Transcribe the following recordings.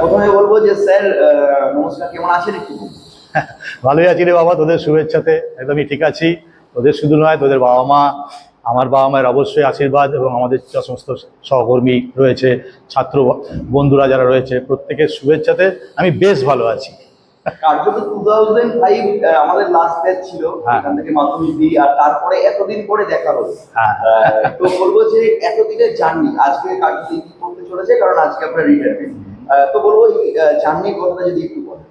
প্রথমে বলব যে স্যার নমস্কার কেমন আছেন একটু। ভালোই আছি রে বাবা তোদের শুভেচ্ছাতে। একদমই ঠিক আছি। তোদের শুধু নয় তোদের বাবা মা আমার বাবা মায়ের অবশ্যই আশীর্বাদ এবং আমাদের সমস্ত সহকর্মী রয়েছে ছাত্র বন্ধুরা যারা রয়েছে প্রত্যেকের শুভেচ্ছাতে আমি বেশ ভালো আছি। কার্যত টু থাউজেন্ড ফাইভ আমাদের লাস্ট ব্যাচ ছিল হ্যাঁ। এখান থেকে মাধ্যমিক দিই আর তারপরে এতদিন পরে দেখা হলো। হ্যাঁ। তো বলব যে এতদিনের জার্নি আজকে কার্যত কি করতে চলেছে কারণ আজকে আপনার রিটায়ারমেন্ট তো বলব এই জার্নির কথাটা যদি একটু বলেন।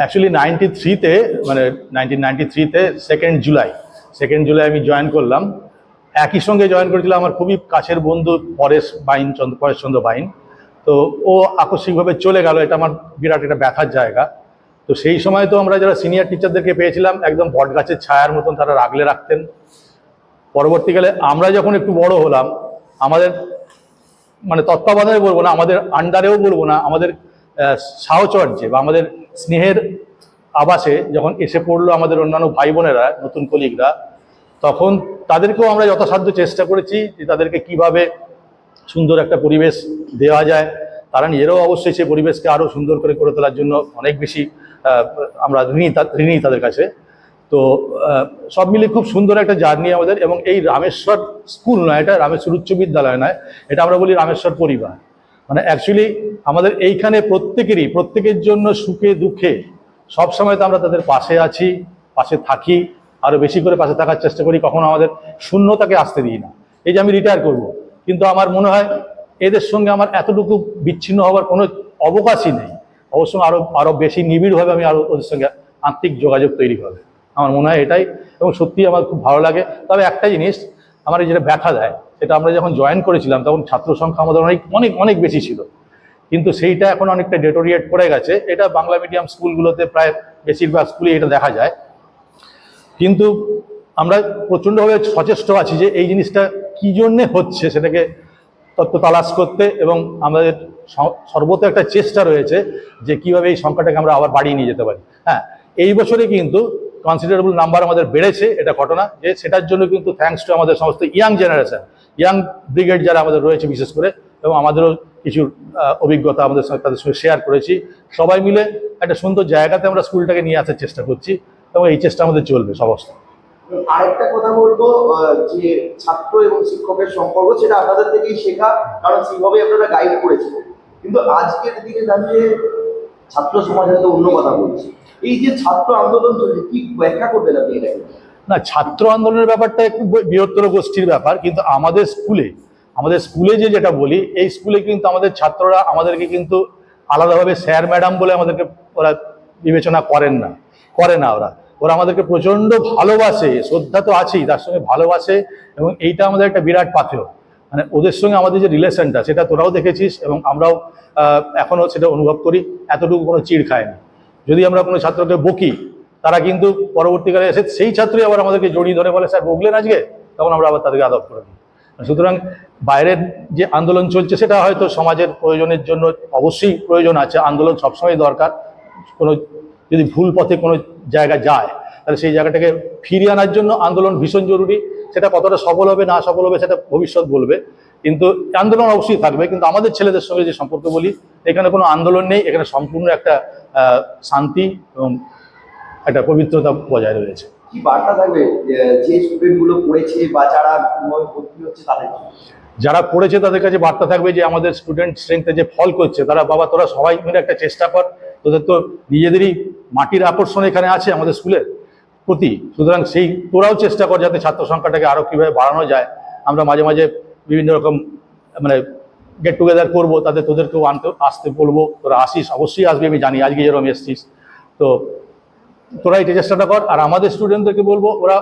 অ্যাকচুয়ালি নাইনটি থ্রিতে মানে নাইনটিন নাইনটি থ্রিতে সেকেন্ড জুলাই সেকেন্ড জুলাই আমি জয়েন করলাম। একই সঙ্গে জয়েন করেছিলাম আমার খুবই কাছের বন্ধু পরেশ বাইন চন্দ্র পরেশচন্দ্র বাইন। তো ও আকস্মিকভাবে চলে গেল, এটা আমার বিরাট একটা ব্যথার জায়গা। তো সেই সময় তো আমরা যারা সিনিয়র টিচারদেরকে পেয়েছিলাম, একদম বট গাছের ছায়ার মতন তারা রাগলে রাখতেন। পরবর্তীকালে আমরা যখন একটু বড় হলাম, আমাদের মানে তত্ত্বাবধানে বলব না, আমাদের আন্ডারেও বলব না, আমাদের সাহচর্যে বা আমাদের স্নেহের আবাসে যখন এসে পড়ল আমাদের অন্যান্য ভাই বোনেরা নতুন কলিগরা তখন তাদেরকেও আমরা যথাসাধ্য চেষ্টা করেছি যে তাদেরকে কীভাবে সুন্দর একটা পরিবেশ দেওয়া যায়। তারা নিজেরাও অবশ্যই সেই পরিবেশকে আরও সুন্দর করে করে তোলার জন্য অনেক বেশি আমরা ঋণী ঋণী তাদের কাছে। তো সব মিলিয়ে খুব সুন্দর একটা জার্নি আমাদের এবং এই রামেশ্বর স্কুল নয়, এটা রামেশ্বর উচ্চ বিদ্যালয় নয়, এটা আমরা বলি রামেশ্বর পরিবার। মানে অ্যাকচুয়ালি আমাদের এইখানে প্রত্যেকেরই, প্রত্যেকের জন্য সুখে দুঃখে সব সময় তো আমরা তাদের পাশে আছি, পাশে থাকি আরও বেশি করে পাশে থাকার চেষ্টা করি, কখনো আমাদের শূন্যতাকে আসতে দিই না। এই যে আমি রিটায়ার করব, কিন্তু আমার মনে হয় এদের সঙ্গে আমার এতটুকু বিচ্ছিন্ন হওয়ার কোনো অবকাশই নেই। অবশ্য আরও আরও বেশি নিবিড়ভাবে আমি আরও ওদের সঙ্গে আত্মিক যোগাযোগ তৈরি হবে। আমার মনে হয় এটাই এবং সত্যি আমার খুব ভালো লাগে। তবে একটা জিনিস, আমার যেটা ব্যথা দেয়, সেটা আমরা যখন জয়েন করেছিলাম, তখন ছাত্র সংখ্যা আমাদের অনেক অনেক অনেক বেশি ছিল। কিন্তু সেইটা এখন অনেকটা ডেটোরিয়েট করে গেছে। এটা বাংলা মিডিয়াম স্কুলগুলোতে প্রায় বেশিরভাগ স্কুলে এটা দেখা যায়। কিন্তু আমরা প্রচণ্ডভাবে সচেষ্ট আছি যে এই জিনিসটা কী জন্যে হচ্ছে সেটাকে তত্ত্ব তালাশ করতে এবং আমাদের সর্বত একটা চেষ্টা রয়েছে যে কীভাবে এই সংখ্যাটাকে আমরা আবার বাড়িয়ে নিয়ে যেতে পারি। হ্যাঁ এই বছরে কিন্তু কনসিডারেবল নাম্বার আমাদের বেড়েছে, এটা ঘটনা। যে সেটার জন্য কিন্তু থ্যাঙ্কস টু আমাদের সমস্ত ইয়াং জেনারেশন ইয়াং ব্রিগেড যারা আমাদের রয়েছে বিশেষ করে, এবং আমাদেরও কিছু অভিজ্ঞতা আমাদের সঙ্গে, তাদের সঙ্গে শেয়ার করেছি। সবাই মিলে একটা সুন্দর জায়গাতে আমরা স্কুলটাকে নিয়ে আসার চেষ্টা করছি, এবং এই চেষ্টা আমাদের চলবে সমস্ত। আরেকটা কথা বলব যে ছাত্র এবং শিক্ষকের সম্পর্ক, সেটা আপনাদের থেকেই শেখা, কারণ সেইভাবে আপনারা গাইড করেছিলেন। কিন্তু আজকের দিনে দাঁড়িয়ে ছাত্র সমাজ হয়তো অন্য কথা বলছে। এই যে ছাত্র আন্দোলন চলছে, কি ব্যাখ্যা করবেন আপনি এটাকে? না, ছাত্র আন্দোলনের ব্যাপারটা একটু বৃহত্তর গোষ্ঠীর ব্যাপার, কিন্তু আমাদের স্কুলে আমাদের স্কুলে যে যেটা বলি, এই স্কুলে কিন্তু আমাদের ছাত্ররা আমাদেরকে কিন্তু আলাদাভাবে স্যার, ম্যাডাম বলে আমাদেরকে ওরা বিবেচনা করেন না, করে না ওরা। ওরা আমাদেরকে প্রচণ্ড ভালোবাসে, শ্রদ্ধা তো আছেই, তার সঙ্গে ভালোবাসে, এবং এইটা আমাদের একটা বিরাট পাথেয়। মানে ওদের সঙ্গে আমাদের যে রিলেশনটা, সেটা তোরাও দেখেছিস, এবং আমরাও এখনও সেটা অনুভব করি, এতটুকু কোনো চিড় খায়নি। যদি আমরা কোনো ছাত্রকে বকি, তারা কিন্তু পরবর্তীকালে এসে সেই ছাত্রই আবার আমাদেরকে জড়িয়ে ধরে বলে, স্যার, বকলেন আজকে? তখন আমরা আবার তাদেরকে আদব করে দিই। সুতরাং বাইরের যে আন্দোলন চলছে, সেটা হয়তো সমাজের প্রয়োজনের জন্য অবশ্যই প্রয়োজন আছে। আন্দোলন সবসময় দরকার। কোনো যদি ভুল পথে কোনো জায়গা যায়, তাহলে সেই জায়গাটাকে ফিরিয়ে আনার জন্য আন্দোলন ভীষণ জরুরি। সেটা কতটা সফল হবে, না সফল হবে, সেটা ভবিষ্যৎ বলবে। কিন্তু আন্দোলন অবশ্যই থাকবে। কিন্তু আমাদের ছেলেদের সঙ্গে যে সম্পর্ক বলি, এখানে কোনো আন্দোলন নেই। এখানে সম্পূর্ণ একটা শান্তি এবং একটা পবিত্রতা বজায় রয়েছে। কি বার্তা থাকবে যে- যে পড়েছে বা যারা ভর্তি হচ্ছে তাদের যারা পড়েছে তাদের কাছে বার্তা থাকবে যে আমাদের স্টুডেন্ট স্ট্রেংথে যে ফল করছে তারা বাবা তোরা সবাই মিলে একটা চেষ্টা কর। তোদের তো নিজেদেরই মাটির আকর্ষণ এখানে আছে আমাদের স্কুলের প্রতি। সুতরাং সেই তোরাও চেষ্টা কর যাতে ছাত্র সংখ্যাটাকে আরও কীভাবে বাড়ানো যায়। আমরা মাঝে মাঝে বিভিন্ন রকম মানে গেট টুগেদার করব তাদের তোদেরকেও আনতে, আসতে বলব। তোরা আসিস, অবশ্যই আসবি, আমি জানি, আজকে যেরকম এসছিস। তো তোরা এই চেষ্টাটা কর, আর আমাদের স্টুডেন্টদেরকে বলব, ওরা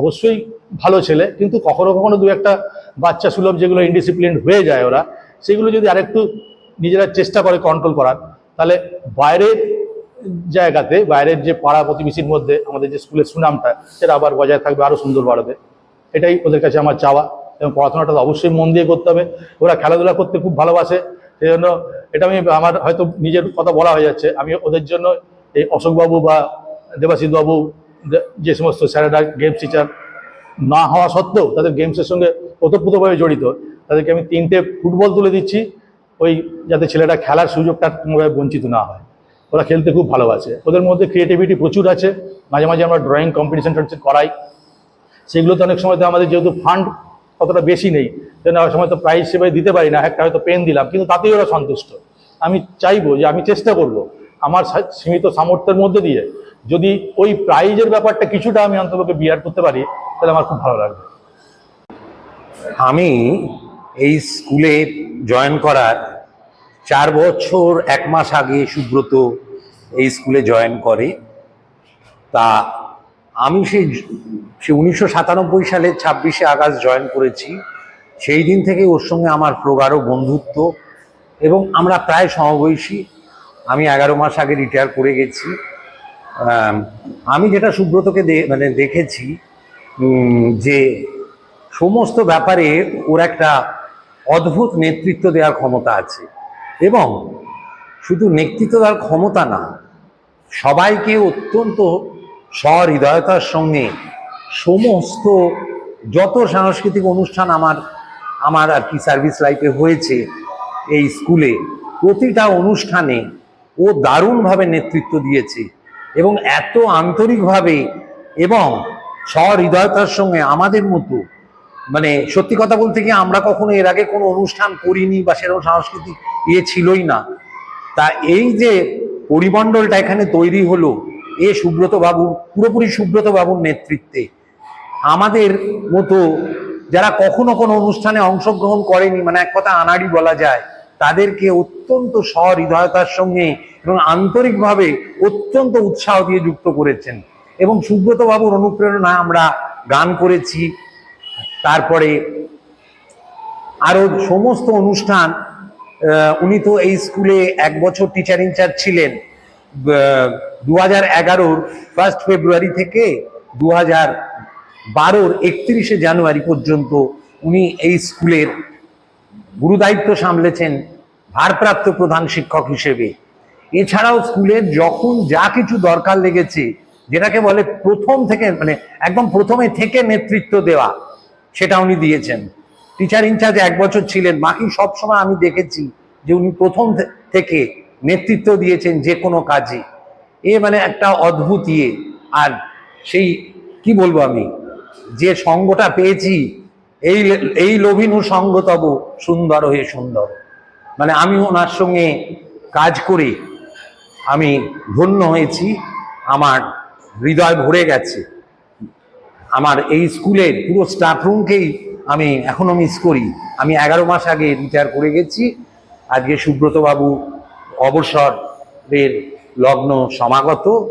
অবশ্যই ভালো ছেলে, কিন্তু কখনো কখনো দু একটা বাচ্চা সুলভ যেগুলো ইনডিসিপ্লিন হয়ে যায় ওরা, সেগুলো যদি আরেকটু নিজেরা চেষ্টা করে কন্ট্রোল করার, তাহলে বাইরের জায়গাতে, বাইরের যে পাড়া প্রতিবেশীর মধ্যে আমাদের যে স্কুলের সুনামটা, সেটা আবার বজায় থাকবে আরও সুন্দর বাড়বে। এটাই ওদের কাছে আমার চাওয়া। এবং পড়াশোনাটা অবশ্যই মন দিয়ে করতে হবে। ওরা খেলাধুলা করতে খুব ভালোবাসে। সেই জন্য এটা আমি আমার হয়তো নিজের কথা বলা হয়ে যাচ্ছে। আমি ওদের জন্য এই অশোকবাবু বা দেবাশিসবাবু যে- সমস্ত স্যারেরা গেমস টিচার না হওয়া সত্ত্বেও তাদের গেমসের সঙ্গে ওতপ্রোতভাবে জড়িত। তাদেরকে আমি তিনটে ফুটবল তুলে দিচ্ছি। ওই যাতে ছেলেরা খেলার সুযোগটা কোনোভাবে বঞ্চিত না হয়। ওরা খেলতে খুব ভালোবাসে। ওদের মধ্যে ক্রিয়েটিভিটি প্রচুর আছে। মাঝে মাঝে আমরা ড্রয়িং কম্পিটিশন করাই। সেগুলোতে অনেক সময় তো আমাদের যেহেতু ফান্ড অতটা বেশি নেই। সেজন্য অনেক সময় তো প্রাইজ হিসেবে দিতে পারি না, একটা হয়তো পেন দিলাম, কিন্তু তাতেই ওরা সন্তুষ্ট। আমি চাইব যে আমি চেষ্টা করব আমার সীমিত সামর্থ্যের মধ্যে দিয়ে যদি ওই প্রাইজের ব্যাপারটা কিছুটা আমি অন্ততকে বিয়ার করতে পারি, তাহলে আমার খুব ভালো লাগবে। আমি এই স্কুলে জয়েন করার চার বছর এক মাস আগে সুব্রত এই স্কুলে জয়েন করে। তা আমি সেই সে উনিশশো সাতানব্বই সালে ছাব্বিশে আগস্ট জয়েন করেছি। সেই দিন থেকে ওর সঙ্গে আমার প্রগাঢ় বন্ধুত্ব এবং আমরা প্রায় সমবয়সী। আমি এগারো মাস আগে রিটায়ার করে গেছি। আমি যেটা সুব্রতকে মানে দেখেছি যে সমস্ত ব্যাপারে ওর একটা অদ্ভুত নেতৃত্ব দেওয়ার ক্ষমতা আছে এবং শুধু নেতৃত্ব দেওয়ার ক্ষমতা না, সবাইকে অত্যন্ত সহৃদয়তার সঙ্গে সমস্ত যত সাংস্কৃতিক অনুষ্ঠান আমার আমার আর কি সার্ভিস লাইফে হয়েছে এই স্কুলে প্রতিটা অনুষ্ঠানে ও দারুণভাবে নেতৃত্ব দিয়েছে এবং এত আন্তরিকভাবে এবং সহৃদয়তার সঙ্গে আমাদের মতো মানে সত্যি কথা বলতে কি আমরা কখনো এর আগে কোনো অনুষ্ঠান করিনি বা সেরকম সাংস্কৃতিক ইয়ে ছিলই না। তা এই যে পরিমণ্ডলটা এখানে তৈরি হলো এ সুব্রত বাবু পুরোপুরি সুব্রত বাবুর নেতৃত্বে। আমাদের মতো যারা কখনো কোনো অনুষ্ঠানে অংশগ্রহণ করেনি মানে এক কথা আনাড়ি বলা যায়, তাদেরকে অত্যন্ত সহৃদয়তার সঙ্গে এবং আন্তরিকভাবে অত্যন্ত উৎসাহ দিয়ে যুক্ত করেছেন। এবং সুব্রত বাবুর অনুপ্রেরণায় আমরা গান করেছি। তারপরে আরও সমস্ত অনুষ্ঠান উনি তো এই স্কুলে এক বছর টিচার ইনচার্জ ছিলেন। দু হাজার এগারোর ফার্স্ট ফেব্রুয়ারি থেকে দু হাজার বারোর একত্রিশে জানুয়ারি পর্যন্ত উনি এই স্কুলের গুরুদায়িত্ব সামলেছেন ভারপ্রাপ্ত প্রধান শিক্ষক হিসেবে। এছাড়াও স্কুলের যখন যা কিছু দরকার লেগেছে, যেটাকে বলে প্রথম থেকে মানে একদম প্রথমে থেকে নেতৃত্ব দেওয়া, সেটা উনি দিয়েছেন। টিচার ইনচার্জ এক বছর ছিলেন, বাকি সবসময় আমি দেখেছি যে উনি প্রথম থেকে নেতৃত্ব দিয়েছেন যে কোনো কাজে। এ মানে একটা অদ্ভুত ইয়ে। আর সেই, কি বলব আমি? যে সঙ্গটা পেয়েছি, এই এই লভিনু সঙ্গ তব সুন্দর হয়ে সুন্দর। মানে আমি ওনার সঙ্গে কাজ করে আমি ধন্য হয়েছি, আমার হৃদয় ভরে গেছে। আমার এই স্কুলের পুরো স্টাফ রুমকেই আমি এখনও মিস করি। আমি এগারো মাস আগে রিটায়ার করে গেছি। আজকে সুব্রত বাবু অবসরের লগ্ন সমাগত।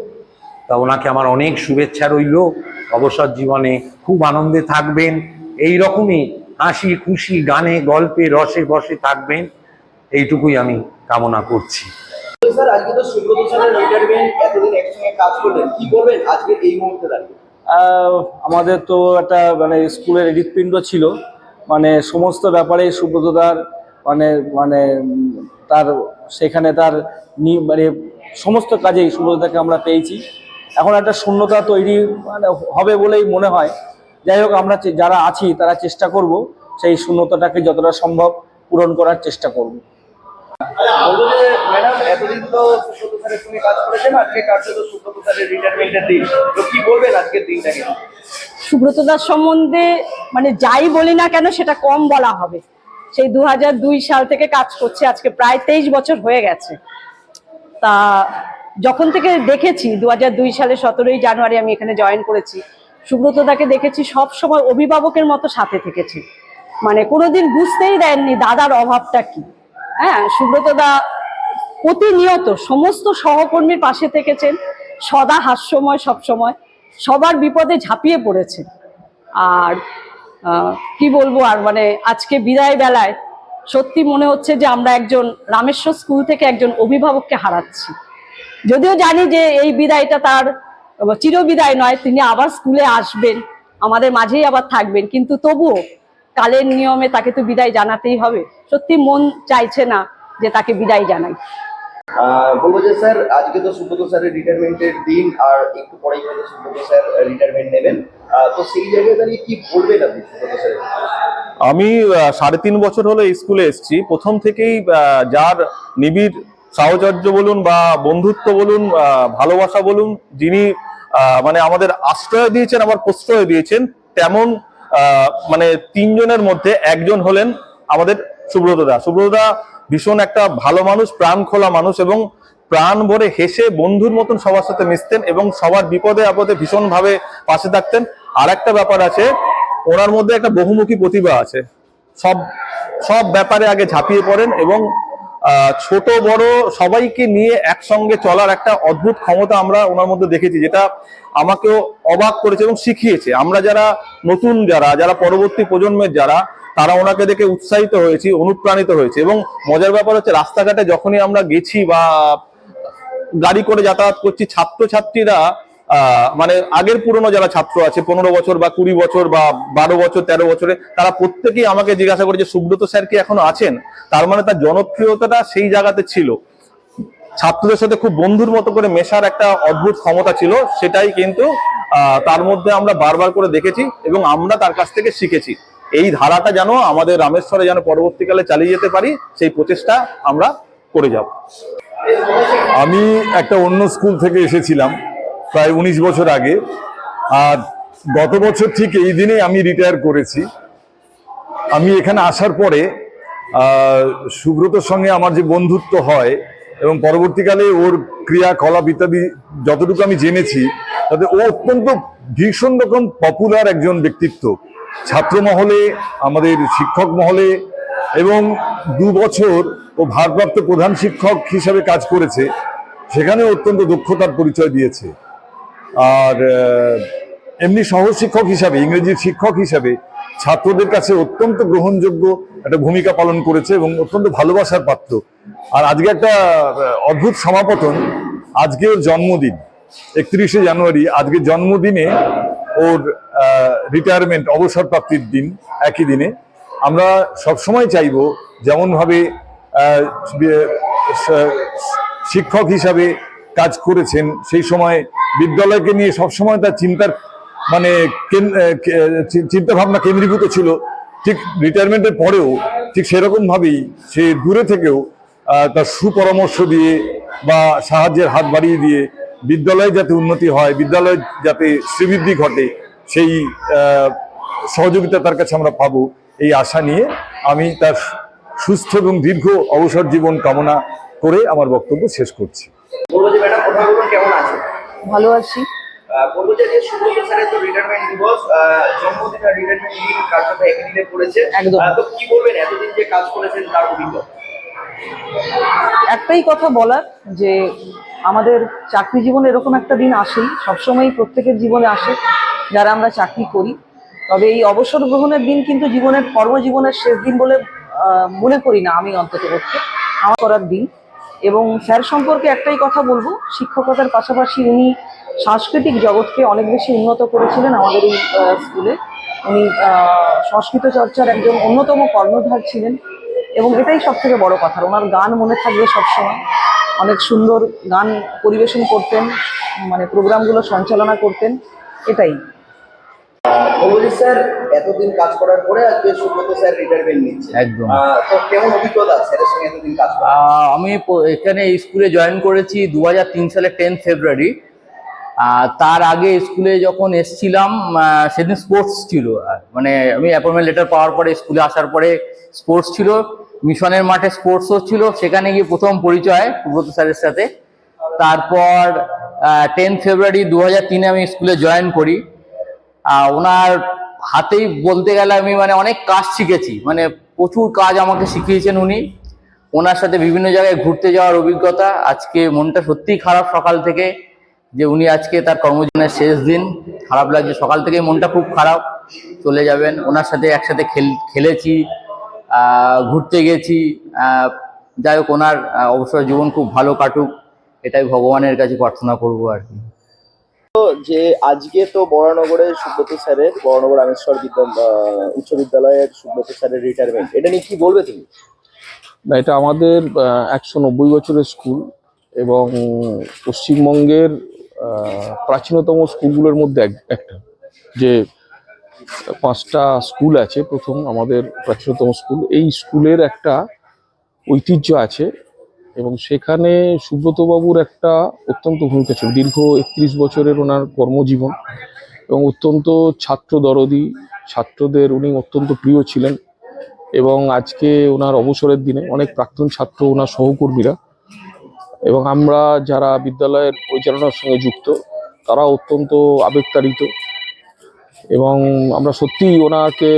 তা ওনাকে আমার অনেক শুভেচ্ছা রইল। অবসর জীবনে খুব আনন্দে থাকবেন। এই রকমই হাসি খুশি গানে গল্পে রসে বসে থাকবেন। এইটুকুই আমি কামনা করছি। স্যার আজকে তো সুব্রত স্যারের রিটায়ারমেন্ট এতদিন একসঙ্গে কাজ করলেন। কি করবেন আজকে এই মুহূর্তে দাঁড়িয়ে? আহ, আমাদের তো একটা মানে স্কুলের হৃৎপিণ্ড ছিল। মানে সমস্ত ব্যাপারে সুব্রতদার মানে মানে তার সেখানে তার মানে সমস্ত কাজেই সুব্রতদাকে আমরা পেয়েছি। এখন একটা শূন্যতা তৈরি মানে হবে বলেই মনে হয়। যাই হোক আমরা যারা আছি তারা চেষ্টা করব সেই শূন্যতাটাকে যতটা সম্ভব পূরণ করার চেষ্টা করব। বলব যে ম্যাডাম এতদিন তো সুব্রত স্যারের সঙ্গে কাজ করেছেন আজকে কার্যত সুব্রত স্যারের রিটায়ারমেন্টের দিন। তো কি বলবেন আজকের দিনটাকে? সুব্রত দাস সম্বন্ধে মানে যাই বলি না কেন সেটা কম বলা হবে। সেই দু সাল থেকে কাজ করছে। আজকে প্রায় তেইশ বছর হয়ে গেছে। তা যখন থেকে দেখেছি দু সালে সতেরোই জানুয়ারি আমি এখানে জয়েন করেছি সুব্রত দাকে দেখেছি, সব সময় অভিভাবকের মতো সাথে থেকেছে। মানে কোনোদিন বুঝতেই দেননি দাদার অভাবটা কি। হ্যাঁ সুব্রত দা প্রতিনিয়ত সমস্ত সহকর্মীর পাশে থেকেছেন, সদা হাস্যময় সবসময়, সবার বিপদে ঝাঁপিয়ে পড়েছেন। আর কি বলব আর মানে আজকে বিদায় বেলায় সত্যি মনে হচ্ছে যে আমরা একজন রামেশ্বর স্কুল থেকে একজন অভিভাবককে হারাচ্ছি। যদিও জানি যে এই বিদায়টা তার চিরবিদায় নয়, তিনি আবার স্কুলে আসবেন, আমাদের মাঝেই আবার থাকবেন, কিন্তু তবুও কালের নিয়মে তাকে তো বিদায় জানাতেই হবে। সত্যি মন চাইছে না যে তাকে বিদায় জানাই। বলব যে স্যার, আজকে তো সুব্রত স্যারের রিটায়ারমেন্টের দিন, আর একটু পরেই হয়তো সুব্রত স্যার রিটায়ারমেন্ট নেবেন। তো সেই জায়গায় দাঁড়িয়ে কি বলবেন আপনি সুব্রত স্যারের আমি সাড়ে তিন বছর হলো স্কুলে এসেছি। প্রথম থেকেই যার নিবিড় সাহচর্য বলুন বা বন্ধুত্ব বলুন ভালোবাসা বলুন, যিনি মানে আমাদের আশ্রয় দিয়েছেন আবার প্রশ্রয় দিয়েছেন, তেমন মানে তিনজনের মধ্যে একজন হলেন আমাদের সুব্রতদা। সুব্রতদা ভীষণ একটা ভালো মানুষ, প্রাণ খোলা মানুষ এবং প্রাণ ভরে হেসে বন্ধুর মতন সবার সাথে মিশতেন এবং সবার বিপদে আপদে ভীষণভাবে পাশে থাকতেন। আর একটা ব্যাপার আছে, ওনার মধ্যে একটা বহুমুখী প্রতিভা আছে। সব সব ব্যাপারে আগে ঝাঁপিয়ে পড়েন এবং ছোট, বড় সবাইকে নিয়ে একসঙ্গে চলার একটা অদ্ভুত ক্ষমতা আমরা ওনার মধ্যে দেখেছি, যেটা আমাকেও অবাক করেছে এবং শিখিয়েছে। আমরা যারা নতুন যারা যারা পরবর্তী প্রজন্মের যারা, তারা ওনাকে দেখে উৎসাহিত হয়েছি, অনুপ্রাণিত হয়েছে এবং মজার ব্যাপার হচ্ছে রাস্তাঘাটে যখনই আমরা গেছি বা গাড়ি করে যাতায়াত করছি, ছাত্রছাত্রীরা মানে আগের পুরনো যারা ছাত্র আছে, পনেরো বছর বা কুড়ি বছর বা বারো বছর, তেরো বছরে, তারা প্রত্যেকেই আমাকে জিজ্ঞাসা করে যে সুব্রত স্যার কি এখনও আছেন? তার মানে তার জনপ্রিয়তাটা সেই জায়গাতে ছিল। ছাত্রদের সাথে খুব বন্ধুর মতো করে মেশার একটা অদ্ভুত ক্ষমতা ছিল, সেটাই কিন্তু তার মধ্যে আমরা বারবার করে দেখেছি এবং আমরা তার কাছ থেকে শিখেছি। এই ধারাটা যেন আমাদের রামেশ্বরে যেন পরবর্তীকালে চালিয়ে যেতে পারি, সেই প্রচেষ্টা আমরা করে যাব। আমি একটা অন্য স্কুল থেকে এসেছিলাম। প্রায় উনিশ বছর আগে। আর গত বছর ঠিক এই দিনে আমি রিটায়ার করেছি। আমি এখানে আসার পরে সুব্রতর সঙ্গে আমার যে বন্ধুত্ব হয় এবং পরবর্তীকালে ওর ক্রিয়াকলাপ ইত্যাদি যতটুকু আমি জেনেছি, তাতে ও অত্যন্ত ভীষণ রকম পপুলার একজন ব্যক্তিত্ব। ছাত্র মহলে, আমাদের শিক্ষক মহলে এবং দু বছর ও ভারপ্রাপ্ত প্রধান শিক্ষক হিসাবে কাজ করেছে। সেখানে অত্যন্ত দক্ষতার পরিচয় দিয়েছে। আর এমনি সহশিক্ষক হিসাবে ইংরেজির শিক্ষক হিসাবে ছাত্রদের কাছে অত্যন্ত গ্রহণযোগ্য একটা ভূমিকা পালন করেছে এবং অত্যন্ত ভালোবাসার পাত্র। আর আজকে একটা অদ্ভুত সমাপতন। আজকে ওর জন্মদিন, একত্রিশে জানুয়ারি। আজকে জন্মদিনে ওর রিটায়ারমেন্ট অবসর প্রাপ্তির দিন, একই দিনে। আমরা সবসময় চাইব যেমনভাবে শিক্ষক হিসাবে কাজ করেছেন, সেই সময় বিদ্যালয়কে নিয়ে সবসময় তার চিন্তার মানে চিন্তা ভাবনা কেন্দ্রীভূত ছিল। ঠিক রিটায়ারমেন্টের পরেও, ঠিক সেরকম ভাবেই সে দূরে থেকেও তার সুপরামর্শ দিয়ে বা সাহায্যের হাত বাড়িয়ে দিয়ে বিদ্যালয়ে যাতে উন্নতি হয়, বিদ্যালয়ে যাতে শ্রীবৃদ্ধি ঘটে, সেই সহযোগিতা তার কাছে আমরা পাবো এই আশা নিয়ে আমি তার সুস্থ এবং দীর্ঘ অবসর জীবন কামনা করে আমার বক্তব্য শেষ করছি। কেমন ভালো আছি আহ, বলব যে সুব্রত স্যারের তো রিটায়ারমেন্ট দিবস আহ, জন্মদিন আর রিটায়ারমেন্ট দিন কার্যত একই পড়েছে। একদম। আহ, তো কি বলবেন এতদিন যে কাজ করেছেন তার অভিজ্ঞতা? একটাই কথা বলার যে আমাদের চাকরি জীবনে এরকম একটা দিন আসেই সবসময়ই প্রত্যেকের জীবনে আসে যারা আমরা চাকরি করি। তবে এই অবসর গ্রহণের দিন কিন্তু জীবনের কর্মজীবনের শেষ দিন বলে মনে করি না আমি অন্তত পক্ষে আমার করার দিন। এবং স্যার সম্পর্কে একটাই কথা বলব, শিক্ষকতার পাশাপাশি উনি সাংস্কৃতিক জগৎকে অনেক বেশি উন্নত করেছিলেন আমাদের এই স্কুলে। উনি সংস্কৃত চর্চার একজন অন্যতম কর্ণধার ছিলেন এবং এটাই সব থেকে বড় কথা। ওনার গান মনে থাকবে সবসময়। অনেক সুন্দর গান পরিবেশন করতেন মানে প্রোগ্রামগুলো সঞ্চালনা করতেন, এটাই। স্যার এতদিন কাজ করার পরে আজকে সুব্রত স্যার রিটায়ারমেন্ট নিচ্ছে। একদম। তো কেমন অভিজ্ঞতা স্যারের সঙ্গে এতদিন কাজ করা? আমি এখানে স্কুলে জয়েন করেছি দু তিন সালে টেন ফেব্রুয়ারি তার আগে স্কুলে যখন এসছিলাম সেদিন স্পোর্টস ছিল। মানে আমি অ্যাপয়েন্টমেন্ট লেটার পাওয়ার পরে স্কুলে আসার পরে স্পোর্টস ছিল। মিশনের মাঠে স্পোর্টসও ছিল। সেখানে গিয়ে প্রথম পরিচয় সুব্রত স্যারের সাথে। তারপর টেন ফেব্রুয়ারি দু হাজার তিনে আমি স্কুলে জয়েন করি। ওনার হাতেই বলতে গেলে আমি মানে অনেক কাজ শিখেছি। মানে প্রচুর কাজ আমাকে শিখিয়েছেন উনি। ওনার সাথে বিভিন্ন জায়গায় ঘুরতে যাওয়ার অভিজ্ঞতা। আজকে মনটা সত্যিই খারাপ সকাল থেকে, যে উনি আজকে তার কর্মজীবনের শেষ দিন। খারাপ লাগছে সকাল থেকে মনটা খুব খারাপ। চলে যাবেন। ওনার সাথে একসাথে খেল, খেলেছি ঘুরতে গেছি। যাই হোক, ওনার অবসর জীবন খুব ভালো কাটুক। এটাই ভগবানের কাছে প্রার্থনা করব আর কি। যে আজকে তো বরানগরে সুব্রত স্যারের বরানগর বিদ্যালয় উচ্চ বিদ্যালয়ের সুব্রত স্যারের রিটায়ারমেন্ট এটা নিয়ে কি বলবে তুমি? না, এটা আমাদের একশো নব্বই বছরের স্কুল এবং পশ্চিমবঙ্গের প্রাচীনতম স্কুলগুলোর মধ্যে এক- একটা। যে পাঁচটা স্কুল আছে, প্রথম আমাদের প্রাচীনতম স্কুল এই স্কুলের একটা ঐতিহ্য আছে এবং সেখানে সুব্রতবাবুর একটা অত্যন্ত ভূমিকা ছিল। দীর্ঘ একত্রিশ বছরের ওনার কর্মজীবন এবং অত্যন্ত ছাত্র দরদি, ছাত্রদের উনি অত্যন্ত প্রিয় ছিলেন এবং আজকে ওনার অবসরের দিনে অনেক প্রাক্তন ছাত্র ওনার সহকর্মীরা এবং আমরা যারা বিদ্যালয়ের পরিচালনার সঙ্গে যুক্ত, তারা অত্যন্ত আবেগতাড়িত এবং আমরা সত্যিই ওনাকে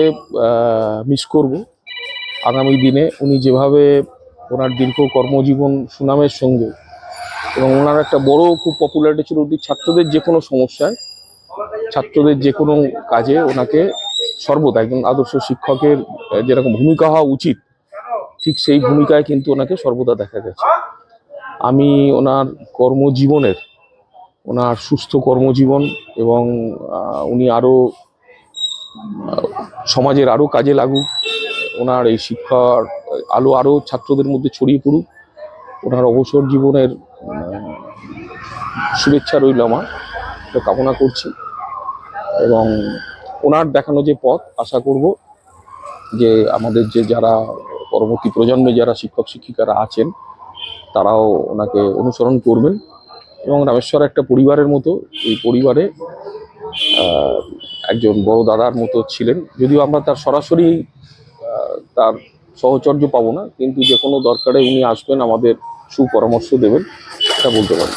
মিস করব। আগামী দিনে উনি যেভাবে ওনার দীর্ঘ কর্মজীবন সুনামের সঙ্গে। এবং ওনার একটা বড় খুব পপুলারিটি ছিল উনি ছাত্রদের যে কোনো সমস্যায়, ছাত্রদের যে কোনো কাজে ওনাকে সর্বদা একজন আদর্শ শিক্ষকের যেরকম ভূমিকা হওয়া উচিত, ঠিক সেই ভূমিকায় কিন্তু ওনাকে সর্বদা দেখা গেছে। আমি ওনার কর্মজীবনের, ওনার সুস্থ কর্মজীবন এবং উনি আরও সমাজের আরও কাজে লাগুক, ওনার এই শিক্ষার আলো আরও ছাত্রদের মধ্যে ছড়িয়ে পড়ুক। ওনার অবসর জীবনের শুভেচ্ছা রইল আমার কামনা করছি। এবং ওনার দেখানো যে পথ, আশা করব যে আমাদের যে যারা পরবর্তী প্রজন্মে যারা শিক্ষক শিক্ষিকারা আছেন, তারাও ওনাকে অনুসরণ করবেন। এবং রামেশ্বর একটা পরিবারের মতো, এই পরিবারে একজন বড় দাদার মতো ছিলেন। যদিও আমরা তার সরাসরি তার সহচর্য পাবো না, কিন্তু যে কোনো দরকারে উনি আসবেন, আমাদের সুপরামর্শ দেবেন এটা বলতে পারি।